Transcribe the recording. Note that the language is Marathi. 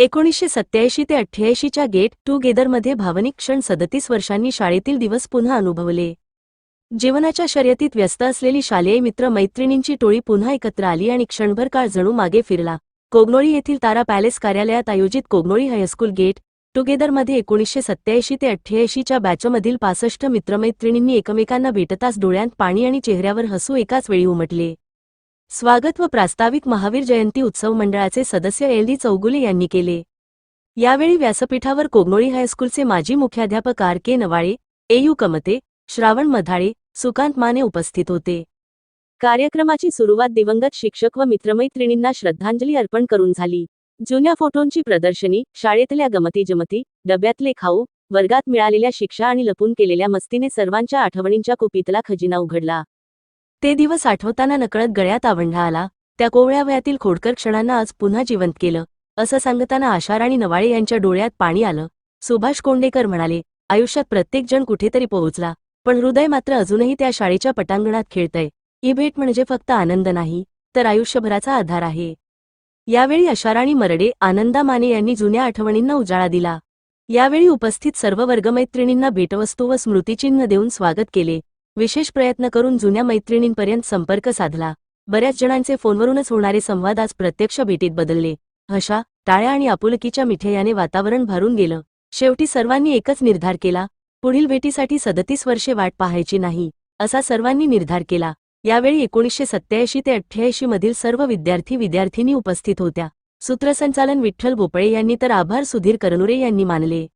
एकोणीसशे सत्याऐंशी ते अठ्ठ्याऐंशीच्या गेट टुगेदरमध्ये भावनिक क्षण सदतीस वर्षांनी शाळेतील दिवस पुन्हा अनुभवले. जीवनाच्या शर्यतीत व्यस्त असलेली शालेय मित्र मैत्रिणींची टोळी पुन्हा एकत्र आली आणि क्षणभर काळ जणू मागे फिरला. कोगनोळी येथील तारा पॅलेस कार्यालयात आयोजित कोगनोळी हायस्कूल गेट टुगेदरमध्ये एकोणीसशे सत्याऐंशी ते अठ्ठ्याऐंशीच्या बॅचमधील पासष्ट मित्रमैत्रिणींनी एकमेकांना भेटताच डोळ्यांत पाणी आणि चेहऱ्यावर हसू एकाच वेळी उमटले. स्वागत व प्रास्ताविक महावीर जयंती उत्सव मंडळाचे सदस्य एल डी चौगुले यांनी केले. यावेळी व्यासपीठावर कोगनोळी हायस्कूलचे माजी मुख्याध्यापक R K Navale AU Kamte Shravan Madhale Sukant Mane उपस्थित होते. कार्यक्रमाची सुरुवात दिवंगत शिक्षक व मित्रमैत्रिणींना श्रद्धांजली अर्पण करून झाली. जुन्या फोटोंची प्रदर्शनी शाळेतल्या गमती जमती डब्यातले खाऊ वर्गात मिळालेल्या शिक्षा आणि लपून केलेल्या मस्तीने सर्वांच्या आठवणींच्या कुपीतला खजिना उघडला. ते दिवस आठवताना नकळत गळ्यात आवंढा आला. त्या कोवळ्या वयातील खोडकर क्षणांना आज पुन्हा जिवंत केलं. असं सांगताना आशार आणि नवाळे यांच्या डोळ्यात पाणी आलं. सुभाष कोंडेकर म्हणाले आयुष्यात प्रत्येक जण कुठेतरी पोहोचला पण हृदय मात्र अजूनही त्या शाळेच्या पटांगणात खेळतंय. ही भेट म्हणजे फक्त आनंद नाही तर आयुष्यभराचा आधार आहे. यावेळी अशाराणी मरडे आनंदा माने यांनी जुन्या आठवणींना उजाळा दिला. यावेळी उपस्थित सर्व वर्गमैत्रिणींना भेटवस्तू व स्मृतिचिन्ह देऊन स्वागत केले. विशेष प्रयत्न करून जुन्या मैत्रिणींपर्यंत संपर्क साधला. बऱ्याच जणांचे फोनवरूनच होणारे संवाद आज प्रत्यक्ष भेटीत बदलले. हशा टाळ्या आणि आपुलकीच्या मिठेयाने वातावरण भरून गेलं. शेवटी सर्वांनी एकच निर्धार केला पुढील भेटीसाठी सदतीस वर्षे वाट पाहायची नाही असा सर्वांनी निर्धार केला. यावेळी एकोणीसशे सत्याऐंशी ते अठ्ठ्याऐंशी मधील सर्व विद्यार्थी विद्यार्थिनी उपस्थित होत्या. सूत्रसंचालन विठ्ठल भोपळे यांनी तर आभार सुधीर करनुरे यांनी मानले.